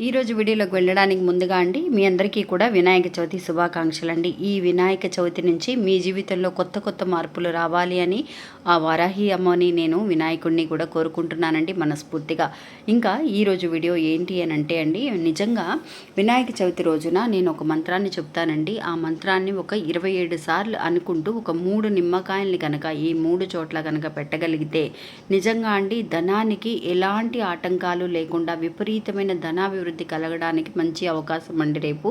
ఈ రోజు వీడియోలోకి వెళ్ళడానికి ముందుగా అండి మీ అందరికీ కూడా వినాయక చవితి శుభాకాంక్షలు అండి ఈ వినాయక చవితి నుంచి మీ జీవితంలో కొత్త కొత్త మార్పులు రావాలి అని ఆ వారాహి అమ్మని నేను వినాయకుడిని కూడా కోరుకుంటున్నానండి మనస్ఫూర్తిగా. ఇంకా ఈ రోజు వీడియో ఏంటి అని అంటే అండి నిజంగా వినాయక చవితి రోజున నేను ఒక మంత్రాన్ని చెప్తానండి. ఆ మంత్రాన్ని ఒక ఇరవై ఏడు సార్లు అనుకుంటూ ఒక మూడు నిమ్మకాయల్ని కనుక ఈ మూడు చోట్ల కనుక పెట్టగలిగితే నిజంగా అండి ధనానికి ఎలాంటి ఆటంకాలు లేకుండా విపరీతమైన ధనాభివృద్ధి కలగడానికి మంచి అవకాశం అండి రేపు.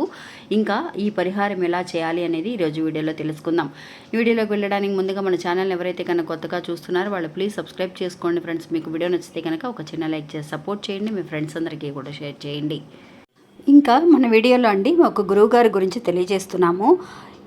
ఇంకా ఈ పరిహారం ఎలా చేయాలి అనేది ఈరోజు వీడియోలో తెలుసుకుందాం. వీడియోలోకి వెళ్ళడానికి ముందుగా మన ఛానల్ ఎవరైతే కనుక కొత్తగా చూస్తున్నారో వాళ్ళు ప్లీజ్ సబ్స్క్రైబ్ చేసుకోండి ఫ్రెండ్స్. మీకు వీడియో నచ్చితే కనుక ఒక చిన్న లైక్ చేసి సపోర్ట్ చేయండి. మీ ఫ్రెండ్స్ అందరికీ కూడా షేర్ చేయండి. ఇంకా మన వీడియోలో అండి ఒక గురువు గారి గురించి తెలియజేస్తున్నాము.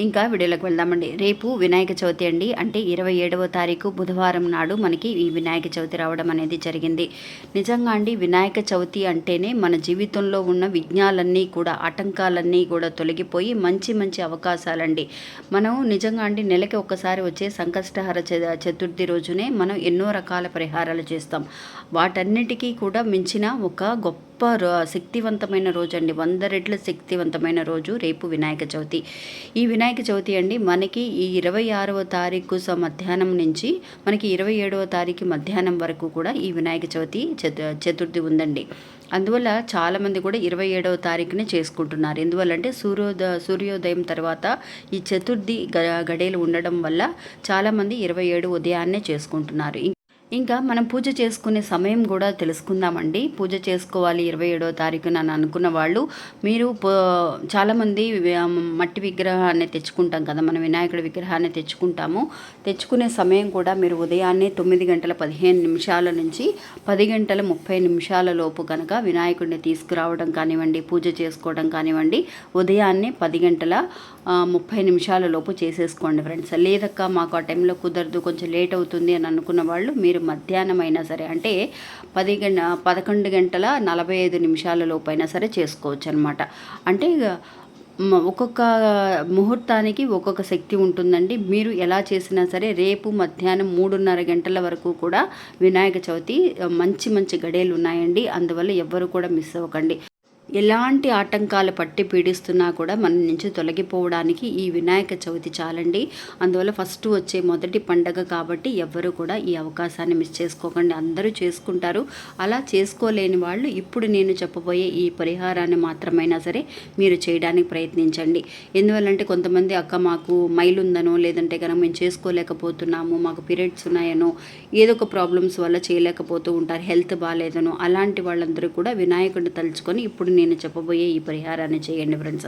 ఇంకా వీడియోలోకి వెళ్దామండి. రేపు వినాయక చవితి అండి. అంటే ఇరవై ఏడవ తారీఖు బుధవారం నాడు మనకి ఈ వినాయక చవితి రావడం అనేది జరిగింది. నిజంగా అండి వినాయక చవితి అంటేనే మన జీవితంలో ఉన్న విఘ్నాలన్నీ కూడా ఆటంకాలన్నీ కూడా తొలగిపోయి మంచి మంచి అవకాశాలండి. మనం నిజంగా అండి నెలకి ఒక్కసారి వచ్చే సంకష్టహర చ- చతుర్థి రోజునే మనం ఎన్నో రకాల పరిహారాలు చేస్తాం. వాటన్నిటికీ కూడా మించిన ఒక గొప్ప శక్తివంతమైన రోజు అండి వంద రెట్ల శక్తివంతమైన రోజు రేపు వినాయక చవితి. ఈ వినాయక చవితి అండి మనకి ఈ ఇరవై ఆరవ తారీఖు మధ్యాహ్నం నుంచి మనకి ఇరవై ఏడవ తారీఖు మధ్యాహ్నం వరకు కూడా ఈ వినాయక చవితి చతు చతుర్థి ఉందండి. అందువల్ల చాలామంది కూడా ఇరవై ఏడవ తారీఖునే చేసుకుంటున్నారు. ఎందువల్ల అంటే సూర్యోద సూర్యోదయం తర్వాత ఈ చతుర్థి గ గడేలు ఉండడం వల్ల చాలామంది ఇరవై ఏడు ఉదయాన్నే చేసుకుంటున్నారు. ఇంకా మనం పూజ చేసుకునే సమయం కూడా తెలుసుకుందామండి. పూజ చేసుకోవాలి ఇరవై ఏడవ తారీఖున అని అనుకున్న వాళ్ళు మీరు చాలామంది మట్టి విగ్రహాన్ని తెచ్చుకుంటాం కదా మనం వినాయకుడి విగ్రహాన్ని తెచ్చుకుంటాము. తెచ్చుకునే సమయం కూడా మీరు ఉదయాన్నే తొమ్మిది గంటల పదిహేను నిమిషాల నుంచి పది గంటల ముప్పై నిమిషాల లోపు కనుక వినాయకుడిని తీసుకురావడం కానివ్వండి పూజ చేసుకోవడం కానివ్వండి ఉదయాన్నే పది గంటల ముప్పై నిమిషాల లోపు చేసేసుకోండి ఫ్రెండ్స్. లేదక్క మాకు ఆ టైంలో కుదరదు కొంచెం లేట్ అవుతుంది అని అనుకున్న వాళ్ళు మీరు మధ్యాహ్నం అయినా సరే అంటే పది గంట పదకొండు గంటల నలభై ఐదు నిమిషాల లోపైనా సరే చేసుకోవచ్చు అనమాట అంటే ఒక్కొక్క ముహూర్తానికి ఒక్కొక్క శక్తి ఉంటుందండి. మీరు ఎలా చేసినా సరే రేపు మధ్యాహ్నం మూడున్నర గంటల వరకు కూడా వినాయక చవితి మంచి మంచి గడియలు ఉన్నాయండి. అందువల్ల ఎవ్వరు కూడా మిస్ అవ్వకండి. ఎలాంటి ఆటంకాలు పట్టి పీడిస్తున్నా కూడా మన నుంచి తొలగిపోవడానికి ఈ వినాయక చవితి చాలండి. అందువల్ల ఫస్ట్ వచ్చే మొదటి పండగ కాబట్టి ఎవ్వరు కూడా ఈ అవకాశాన్ని మిస్ చేసుకోకండి. అందరూ చేసుకుంటారు. అలా చేసుకోలేని వాళ్ళు ఇప్పుడు నేను చెప్పబోయే ఈ పరిహారాన్ని మాత్రమైనా సరే మీరు చేయడానికి ప్రయత్నించండి. ఎందువల్లంటే కొంతమంది అక్క మాకు మైలుందనో లేదంటే కనుక మేము చేసుకోలేకపోతున్నాము మాకు పీరియడ్స్ ఉన్నాయనో ఏదో ఒక ప్రాబ్లమ్స్ వల్ల చేయలేకపోతూ ఉంటారు. హెల్త్ బాగాలేదనో అలాంటి వాళ్ళందరూ కూడా వినాయకుడిని తలుచుకొని ఇప్పుడు నేను చెప్పబోయే ఈ పరిహారాన్ని చేయండి ఫ్రెండ్స్.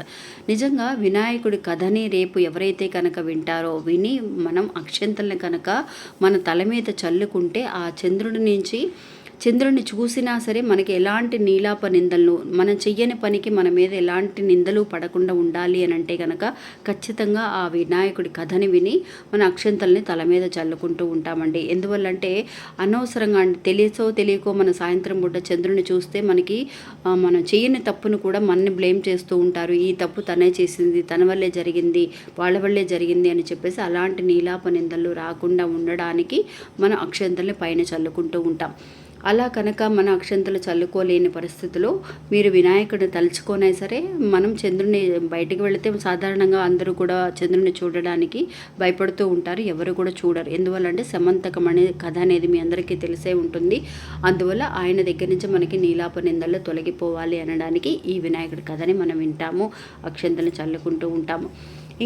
నిజంగా వినాయకుడి కథని రేపు ఎవరైతే కనుక వింటారో విని మనం అక్షంతల్ని కనుక మన తల మీద చల్లుకుంటే ఆ చంద్రుడి నుంచి చంద్రుడిని చూసినా సరే మనకి ఎలాంటి నీలాప నిందలు మనం చెయ్యని పనికి మన మీద ఎలాంటి నిందలు పడకుండా ఉండాలి అని అంటే కనుక ఖచ్చితంగా ఆ వినాయకుడి కథని విని మన అక్షంతల్ని తల మీద చల్లుకుంటూ ఉంటామండి. ఎందువల్లంటే అనవసరంగా అంటే తెలియసో తెలియకో మన సాయంత్రం పూట చంద్రుని చూస్తే మనకి మనం చేయని తప్పును కూడా మనని బ్లేమ్ చేస్తూ ఉంటారు. ఈ తప్పు తనే చేసింది తన వల్లే జరిగింది వాళ్ళ వల్లే జరిగింది అని చెప్పేసి అలాంటి నీలాప నిందలు రాకుండా ఉండడానికి మనం అక్షంతల్ని పైన చల్లుకుంటూ ఉంటాం. అలా కనుక మన అక్షంతలు చల్లుకోలేని పరిస్థితిలో మీరు వినాయకుడిని తలుచుకోనే సరే మనం చంద్రుని బయటికి వెళితే సాధారణంగా అందరూ కూడా చంద్రుని చూడడానికి భయపడుతూ ఉంటారు ఎవరు కూడా చూడరు. ఎందువల్లంటే సమంతకం అనే కథ అనేది మీ అందరికీ తెలిసే ఉంటుంది. అందువల్ల ఆయన దగ్గర నుంచి మనకి నీలాప నిందలు తొలగిపోవాలి అనడానికి ఈ వినాయకుడి కథని మనం వింటాము అక్షంతలు చల్లుకుంటూ ఉంటాము.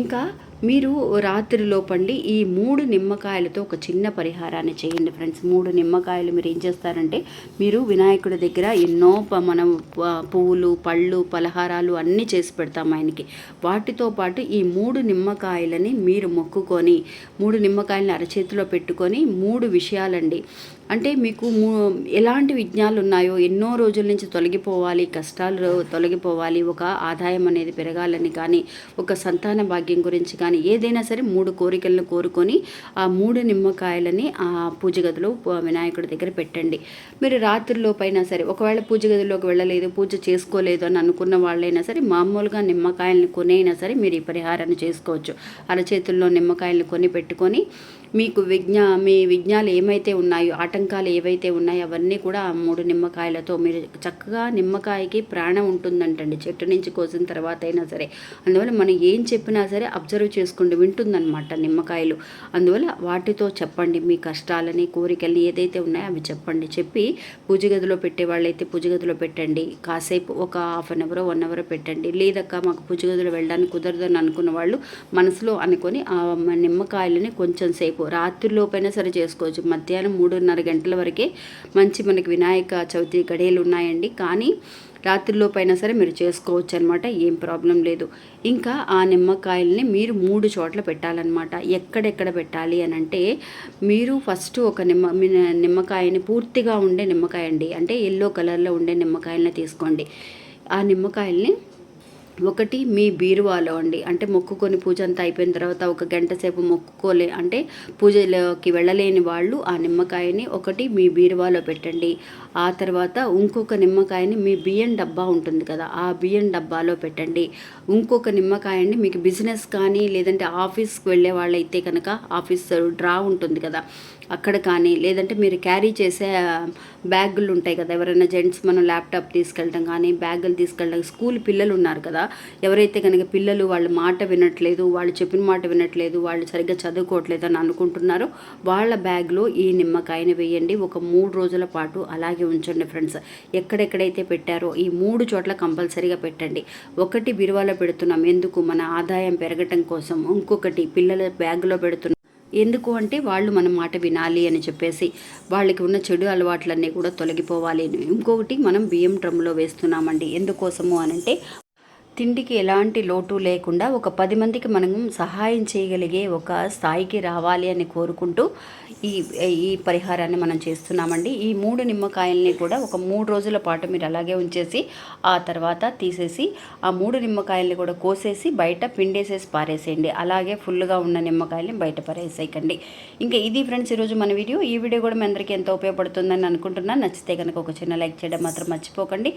ఇంకా మీరు రాత్రిలో పండి ఈ మూడు నిమ్మకాయలతో ఒక చిన్న పరిహారాన్ని చేయండి ఫ్రెండ్స్. మూడు నిమ్మకాయలు మీరు ఏం చేస్తారంటే మీరు వినాయకుడి దగ్గర ఎన్నో ప- మనం పువ్వులు పళ్ళు పలహారాలు అన్నీ చేసి పెడతాం ఆయనకి. వాటితో పాటు ఈ మూడు నిమ్మకాయలని మీరు మొక్కుకొని మూడు నిమ్మకాయలని అరచేతిలో పెట్టుకొని మూడు విషయాలండి. అంటే మీకు మూ- ఎలాంటి విజ్ఞాలు ఉన్నాయో ఎన్నో రోజుల నుంచి తొలగిపోవాలి కష్టాలు తొలగిపోవాలి ఒక ఆదాయం అనేది పెరగాలని కానీ ఒక సంతాన భాగ్యం గురించి కానీ ఏదైనా సరే మూడు కోరికలను కోరుకొని ఆ మూడు నిమ్మకాయలని ఆ పూజ గదిలో వినాయకుడి దగ్గర పెట్టండి. మీరు రాత్రిలోపైనా సరే ఒకవేళ పూజ గదిలోకి వెళ్ళలేదు పూజ చేసుకోలేదు అని అనుకున్న వాళ్ళైనా సరే మామూలుగా నిమ్మకాయలను కొనైనా సరే మీరు ఈ పరిహారాన్ని చేసుకోవచ్చు. అరచేతుల్లో నిమ్మకాయలను కొని పెట్టుకొని మీకు విజ్ఞా మీ విజ్ఞాలు ఏమైతే ఉన్నాయో ఆటంకాలు ఏవైతే ఉన్నాయో అవన్నీ కూడా ఆ మూడు నిమ్మకాయలతో మీరు చక్కగా నిమ్మకాయకి ప్రాణం ఉంటుందంటండి. చెట్టు నుంచి కోసిన తర్వాత అయినా సరే. అందువల్ల మనం ఏం చెప్పినా సరే అబ్జర్వ్ చేసుకోండి. వింటుందన్నమాట నిమ్మకాయలు. అందువల్ల వాటితో చెప్పండి. మీ కష్టాలని కోరికల్ని ఏదైతే ఉన్నాయో అవి చెప్పండి. చెప్పి పూజ గదిలో పెట్టే వాళ్ళైతే పూజ గదిలో పెట్టండి. కాసేపు ఒక half an hour one hour పెట్టండి. లేదక్క మాకు పూజ గదిలో వెళ్ళడానికి కుదరదని అనుకున్న వాళ్ళు మనసులో అనుకొని ఆ నిమ్మకాయలని కొంచెం సేపు రాత్రిలోపైనా సరే చేసుకోవచ్చు. మధ్యాహ్నం మూడున్నర గంటల వరకే మంచి మనకి వినాయక చవితి గడియలు ఉన్నాయండి. కానీ రాత్రిలోపైనా సరే మీరు చేసుకోవచ్చు అనమాట ఏం ప్రాబ్లం లేదు. ఇంకా ఆ నిమ్మకాయల్ని మీరు మూడు చోట్ల పెట్టాలన్నమాట. ఎక్కడెక్కడ పెట్టాలి అని అంటే మీరు ఫస్ట్ ఒక నిమ్మ నిమ్మకాయని పూర్తిగా ఉండే నిమ్మకాయ అండి. అంటే ఎల్లో కలర్లో ఉండే నిమ్మకాయలని తీసుకోండి. ఆ నిమ్మకాయల్ని ఒకటి మీ బీరువాలో అండి. అంటే మొక్కుకొని పూజ అంతా అయిపోయిన తర్వాత ఒక గంట సేపు మొక్కుకోలే అంటే పూజలోకి వెళ్ళలేని వాళ్ళు ఆ నిమ్మకాయని ఒకటి మీ బీరువాలో పెట్టండి. ఆ తర్వాత ఇంకొక నిమ్మకాయని మీ బియ్యం డబ్బా ఉంటుంది కదా ఆ బియ్యం డబ్బాలో పెట్టండి. ఇంకొక నిమ్మకాయని మీకు బిజినెస్ కానీ లేదంటే ఆఫీస్కి వెళ్ళే వాళ్ళైతే కనుక ఆఫీస్ డ్రా ఉంటుంది కదా అక్కడ కానీ లేదంటే మీరు క్యారీ చేసే బ్యాగులు ఉంటాయి కదా ఎవరైనా జెంట్స్ మనం ల్యాప్టాప్ తీసుకెళ్ళడం కానీ బ్యాగులు తీసుకెళ్ళడం స్కూల్ పిల్లలు ఉన్నారు కదా ఎవరైతే కనుక పిల్లలు వాళ్ళ మాట వినట్లేదు వాళ్ళు చెప్పిన మాట వినట్లేదు వాళ్ళు సరిగ్గా చదువుకోవట్లేదు అని అనుకుంటున్నారో వాళ్ళ బ్యాగ్లో ఈ నిమ్మకాయని వేయండి ఒక మూడు రోజుల పాటు అలాగే ఉంచండి ఫ్రెండ్స్ ఎక్కడెక్కడైతే పెట్టారో ఈ మూడు చోట్ల కంపల్సరీగా పెట్టండి. ఒకటి బిరువాలో పెడుతున్నాం ఎందుకు? మన ఆదాయం పెరగటం కోసం. ఇంకొకటి పిల్లల బ్యాగ్లో పెడుతున్నాం. ఎందుకు అంటే వాళ్ళు మన మాట వినాలి అని చెప్పేసి వాళ్ళకి ఉన్న చెడు అలవాట్లన్నీ కూడా తొలగిపోవాలి అని. ఇంకొకటి మనం బియ్యం డ్రమ్లో వేస్తున్నామండి. ఎందుకోసము అని అంటే తిండికి ఎలాంటి లోటు లేకుండా ఒక పది మందికి మనం సహాయం చేయగలిగే ఒక స్థాయికి రావాలి అని కోరుకుంటూ ఈ ఈ పరిహారాన్ని మనం చేస్తున్నామండి. ఈ మూడు నిమ్మకాయల్ని కూడా ఒక మూడు రోజుల పాటు మీరు అలాగే ఉంచేసి ఆ తర్వాత తీసేసి ఆ మూడు నిమ్మకాయల్ని కూడా కోసేసి బయట పిండేసేసి పారేసేయండి. అలాగే ఫుల్గా ఉన్న నిమ్మకాయల్ని బయట పారేసేయకండి. ఇంకా ఇది ఫ్రెండ్స్ ఈరోజు మన వీడియో. ఈ వీడియో కూడా మీ అందరికీ ఎంతో ఉపయోగపడుతుందని అనుకుంటున్నాను. నచ్చితే కనుక ఒక చిన్న లైక్ చేయడం మాత్రం మర్చిపోకండి.